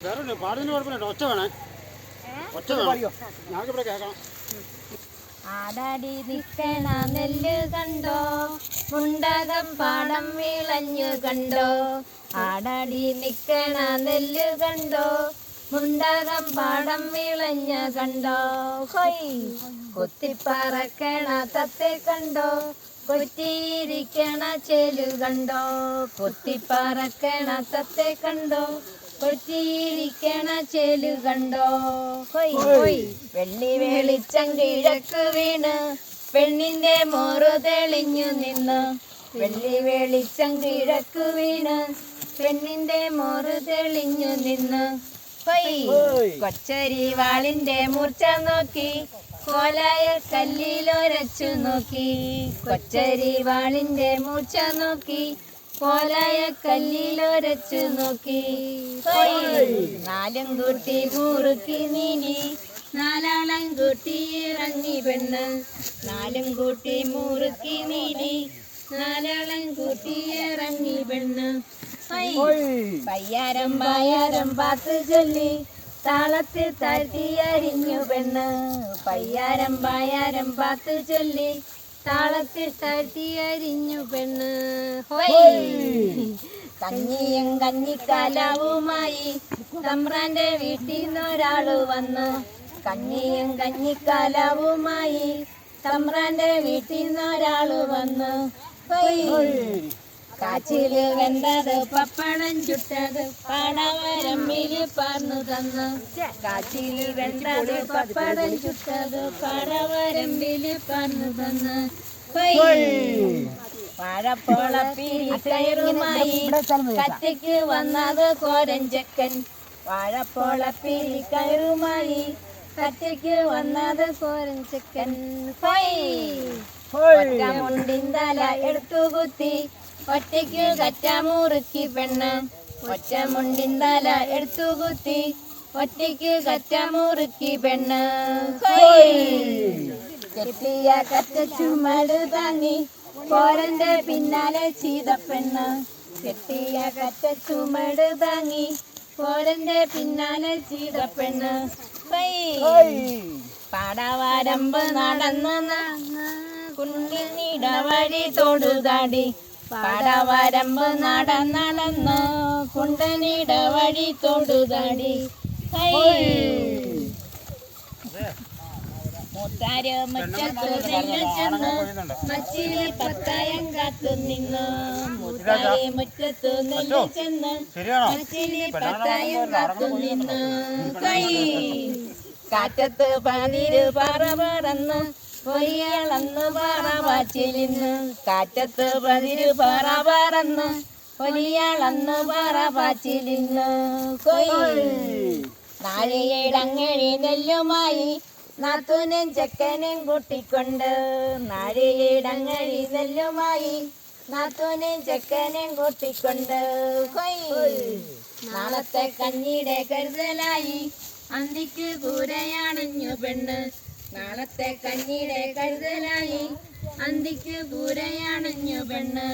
വേറെ പാടുന്നതിന് കുഴപ്പമില്ല ഒച്ച വേണേ. ഒച്ച വേണം. ഞങ്ങൾക്ക് ഇവിടെ കേൾക്കണം. ആടാടി നിൽക്കണ നെല്ല് കണ്ടോ? മുണ്ടകം പാടം വിളഞ്ഞു കണ്ടോ? ആടാടി നിൽക്കണ നെല്ല് കണ്ടോ? മുണ്ടകം പാടം വിളഞ്ഞു കണ്ടോ? ഹൊയ്. കൊത്തിപ്പറക്കണ തത്തെ കണ്ടോ? കൊറ്റിയിരിക്കണ ചെലു കണ്ടോ? കൊത്തിപ്പറക്കണ തത്തെ കണ്ടോ? കൊറ്റിയിരിക്കണ ചേലു കണ്ടോ? ഹൊയ് ഹൊയ്. വെള്ളി വെളിച്ചം കിഴക്ക് വീണ്. പെണ്ണിന്റെ മോറ് തെളിഞ്ഞു നിന്ന്. വെള്ളി വെളിച്ചം കിഴക്ക് വീണ്. പെണ്ണിന്റെ മോറ് തെളിഞ്ഞു നിന്ന്. കൊച്ചരി വാളിന്റെ മൂർച്ച നോക്കി. കോലായ കല്ലിലൊരച്ചു നോക്കി. കൊച്ചരി വാളിന്റെ മൂർച്ച നോക്കി. കോലായ കല്ലിലൊരച്ചു നോക്കി. നാലും കൂട്ടി മുറുക്കി നീനി നാലാളം കൂട്ടി ഇറങ്ങി പെണ്ണ്. നാലും കൂട്ടി മുറുക്കി നീനി നാലാളം കൂട്ടി ഇറങ്ങി പെണ്ണ്. പയ്യാരം പായാരം പാത്ത് ചൊല്ലി. താളത്തിൽ താഴ്ത്തി അരിഞ്ഞു പെണ്ണ്. പയ്യാരം പായാരം പാത്ത് ചൊല്ലി. താളത്തിൽ താഴ്ത്തി അരിഞ്ഞു പെണ്ണ്. കഞ്ഞിയും കഞ്ഞിക്കാലാവുമായി തമ്പ്രാന്റെ വീട്ടിൽ നിന്നൊരാൾ വന്നു. കഞ്ഞിയും കഞ്ഞിക്കാലാവുമായി തമ്പ്രാന്റെ വീട്ടിൽ നിന്നൊരാൾ വന്നു. കാച്ചിൽ വെന്തത് പപ്പടം ചുട്ടത് പാടവരമ്മിൽ പറന്നു തന്നു. കാച്ചിൽ വെന്തത് പപ്പടം ചുട്ടത് പാടവരമ്മിൽ പാർന്നു തന്നു. വാഴപ്പോളപ്പിരി കയറുമായി കത്തിക്ക് വന്നത് കോരഞ്ചക്കൻ വാഴപ്പോളപ്പിരി കയറുമായി കത്തിക്ക് വന്നത് കോരഞ്ചക്കൻ ഒറ്റ മുണ്ടിന്തല എടുത്തു കുത്തി ഒറ്റയ്ക്ക് കറ്റാമൂറുക്കി പെണ്ണ്. ഒറ്റ തല എടുത്തു കുത്തി ഒറ്റയ്ക്ക് കറ്റാമൂറുക്കി പെണ്ണ്. കെട്ടിയ കറ്റ ചുമട് താങ്ങി. പോരന്റെ പിന്നാലെ ചെയ്ത പെണ്ണ്. കെട്ടിയ കറ്റ ചുമട് താങ്ങി. പോരന്റെ പിന്നാലെ ചെയ്ത പെണ്ണ്. പാടാവാരമ്പ് നടന്ന കുന്നിൽ നീടവഴി തൊടുതാടി. പാടവാരമ്പ് നടന്നടന്ന് കുണ്ടനിട വഴി തൊടുതടി പത്തായം പത്തായം കൈ കാറ്റത്ത് പതിര് പറ പറന്ന് പൊലിയളന്ന് പറ കാറ്റത്ത് പതിര് പറ പറന്ന്. പൊലിയളന്ന് പറ പാച്ചിലിന്ന് കൊയ്. നാഴികയിടങ്ങഴി നെല്ലുമായി നാത്തൂനും ചെക്കനും കൂട്ടിക്കൊണ്ട്. നാഴികയിടങ്ങഴി നെല്ലുമായി നാത്തൂനും ചെക്കനും കൂട്ടിക്കൊണ്ട്. നാളത്തെ കഞ്ഞിയുടെ കരുതലായി അന്തിക്ക് കൂരയാണഞ്ഞു പെണ്ണ്. നാളത്തെ കഞ്ഞിയുടെ കരുതലായി അന്തിക്ക് പൂരയാണഞ്ഞു പെണ്ണ്.